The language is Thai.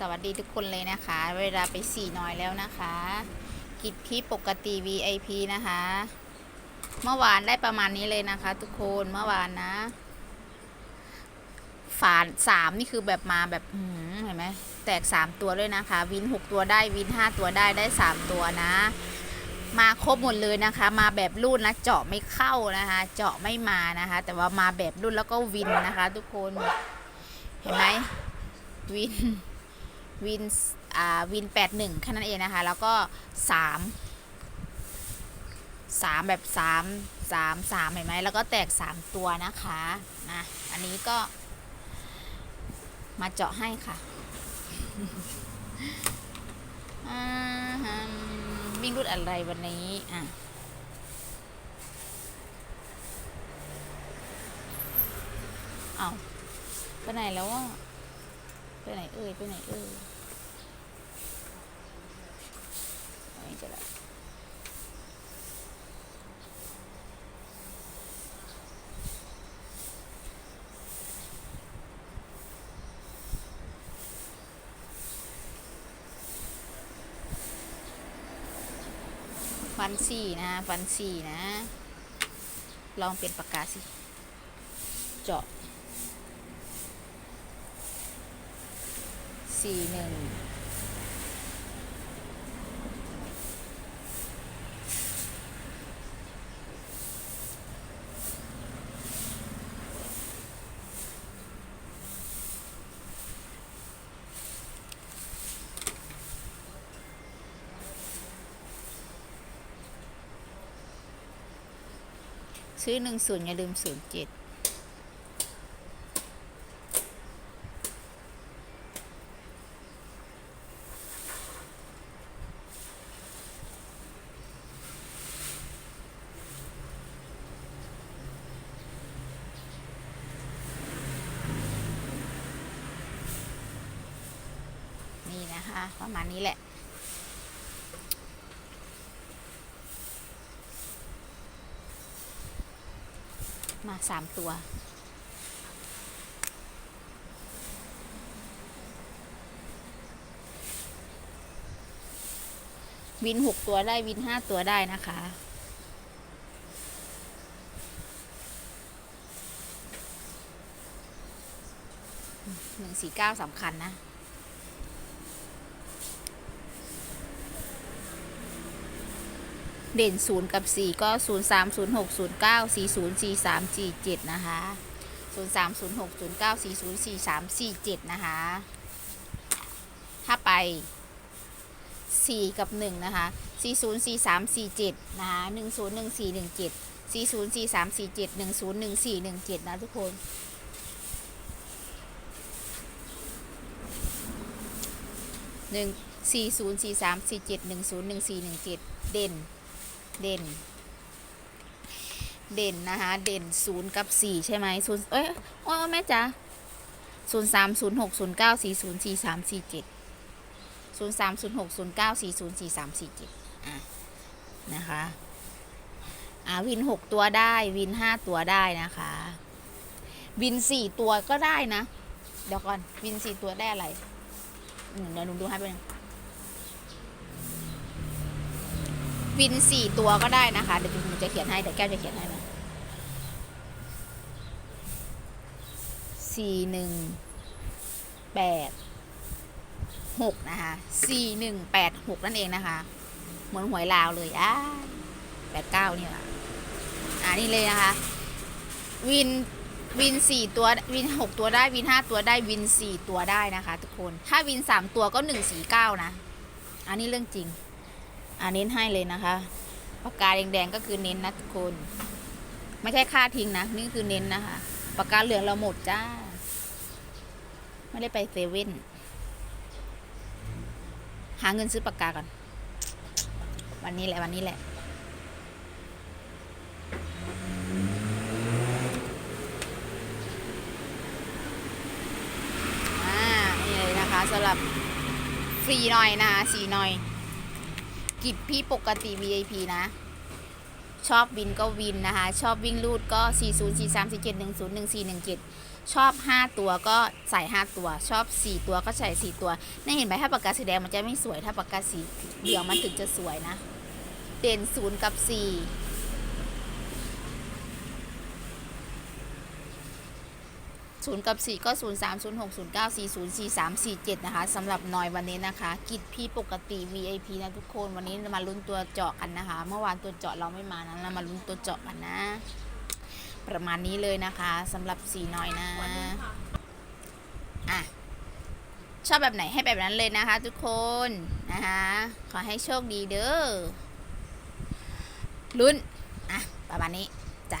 สวัสดีทุกคนเลยนะคะ เวลาไปสี่น้อยแล้วนะคะ กิจพี่ปกติ VIP นะคะ เมื่อวานได้ประมาณนี้เลยนะคะ ทุกคนเมื่อวานนะ ฝานสามนี่คือแบบมาแบบเห็นไหมแตกสามตัวด้วยนะคะ วินหกตัวได้วินห้าตัวได้ได้สามตัวนะ มาครบหมดเลยนะคะ มาแบบรุ่นนะเจาะไม่เข้านะคะ เจาะไม่มานะคะ แต่ว่ามาแบบรุ่นแล้วก็วินนะคะ ทุกคนเห็นไหมวิน วินอ่าวินแปดหนึ่งแค่นั้นเองนะคะ แล้วก็สามสามแบบสามสามสามเห็นไหมแล้วก็แตกสามตัวนะคะนะอันนี้ก็ มาเจาะให้ค่ะอ่าฮะวิ่งรุดอะไรวันนี้ อะเอาไปไหนแล้วอะ ไปไหนเอ่ยไปไหนเอ่ยไม่จะละฟันสี่นะฟันสี่นะ ลองเปลี่ยนปากกาสิ เจาะ สี่หนึ่งซื้อหนึ่งศูนย์อย่าลืมศูนย์เจ็ด ประมาณนี้แหละ มาสามตัววินหกตัวได้วินห้าตัวได้นะคะ หนึ่งสี่เก้าสำคัญนะ เด่นศูนย์กับสี่ก็ศูนย์สามศูนย์หกศูนย์เก้าสี่ศูนย์สี่สามสี่เจ็ดนะคะศูนย์สามศูนย์หกศูนย์เก้าสี่ศูนย์สี่สามสี่เจ็ดนะคะ ถ้าไปสี่กับหนึ่งนะคะสี่ศูนย์สี่สามสี่เจ็ดนะคะหนึ่งศูนย์หนึ่งสี่หนึ่งเจ็ดสี่ศูนย์สี่สามสี่เจ็ดหนึ่งศูนย์หนึ่งสี่หนึ่งเจ็ดนะทุกคนหนึ่งสี่ศูนย์สี่สามสี่เจ็ดหนึ่งศูนย์หนึ่งสี่หนึ่งเจ็ดเด่น เด่น เด่นนะคะ เด่นศูนย์กับสี่ใช่ไหมศูนย์เอ้ยโอ้ยแม่จ๋าศูนย์สามศูนย์หกศูนย์เก้าสี่ศูนย์สี่สามสี่เจ็ดศูนย์สามศูนย์หกศูนย์เก้าสี่ศูนย์สี่สามสี่เจ็ดอะนะคะอ่าวินหกตัวได้วินห้าตัวได้นะคะ วินสี่ตัวก็ได้นะ เดี๋ยวก่อนวินสี่ตัวได้อะไรอืมเดี๋ยวหนูดูให้ไปบนึง วินสี่ตัวก็ได้นะคะ เดี๋ยวหนูจะเขียนให้เดี๋ยวแก้วจะเขียนให้นะสี่หนึ่งแปดหกนะคะสี่หนึ่งแปดหกนั่นเองนะคะ เหมือนหวยลาวเลยอ้าแปดเก้านี่แหละอ่านี่เลยนะคะ วินวินสี่ตัววินหกตัวได้วินห้าตัวได้วินสี่ตัวได้นะคะ ทุกคน ถ้าวินสามตัวก็หนึ่งสี่เก้านะ อันนี้เรื่องจริง อันเน้นให้เลยนะคะปากกาแดงๆก็คือเน้นนะทุกคน ไม่ใช่ค่าทิ้งนะ นี่คือเน้นนะคะปากกาเหลืองเราหมดจ้า ไม่ได้ไปเซเว่นหาเงินซื้อปากกาก่อน วันนี้แหละวันนี้แหละอ่านี่เลยนะคะสำหรับฟรีหน่อยนะคะสีหน่อย กิจพี่ปกติ VIP นะ ชอบวินก็วินนะคะ ชอบวิ่งลูดก็ 4 0 4 3 4 7 1 0 1 4 1 7 ชอบ 5 ตัวก็ใส่ 5 ตัว ชอบ 4 ตัวก็ใส่ 4 ตัวนี่เห็นไหมถ้าปากกาสีแดงมันจะไม่สวย ถ้าปากกาสีเหลืองมันถึงจะสวยนะ เด่น 0 กับ 4 ศูนย์กับสี่ก็ศูนย์สามศูนย์หกศูนย์เก้าสี่ศูนย์สี่สามสี่เจ็ดนะคะสำหรับนอยวันนี้นะคะ กิจพี่ปกติ VIP นะทุกคน วันนี้เรามาลุ้นตัวเจาะกันนะคะ เมื่อวานตัวเจาะเราไม่มานะเรามาลุ้นตัวเจาะกันนะ ประมาณนี้เลยนะคะสำหรับสีน้อยนะอะชอบแบบไหนให้แบบนั้นเลยนะคะ ทุกคนนะคะขอให้โชคดีเด้อลุ้นอะประมาณนี้จ้ะ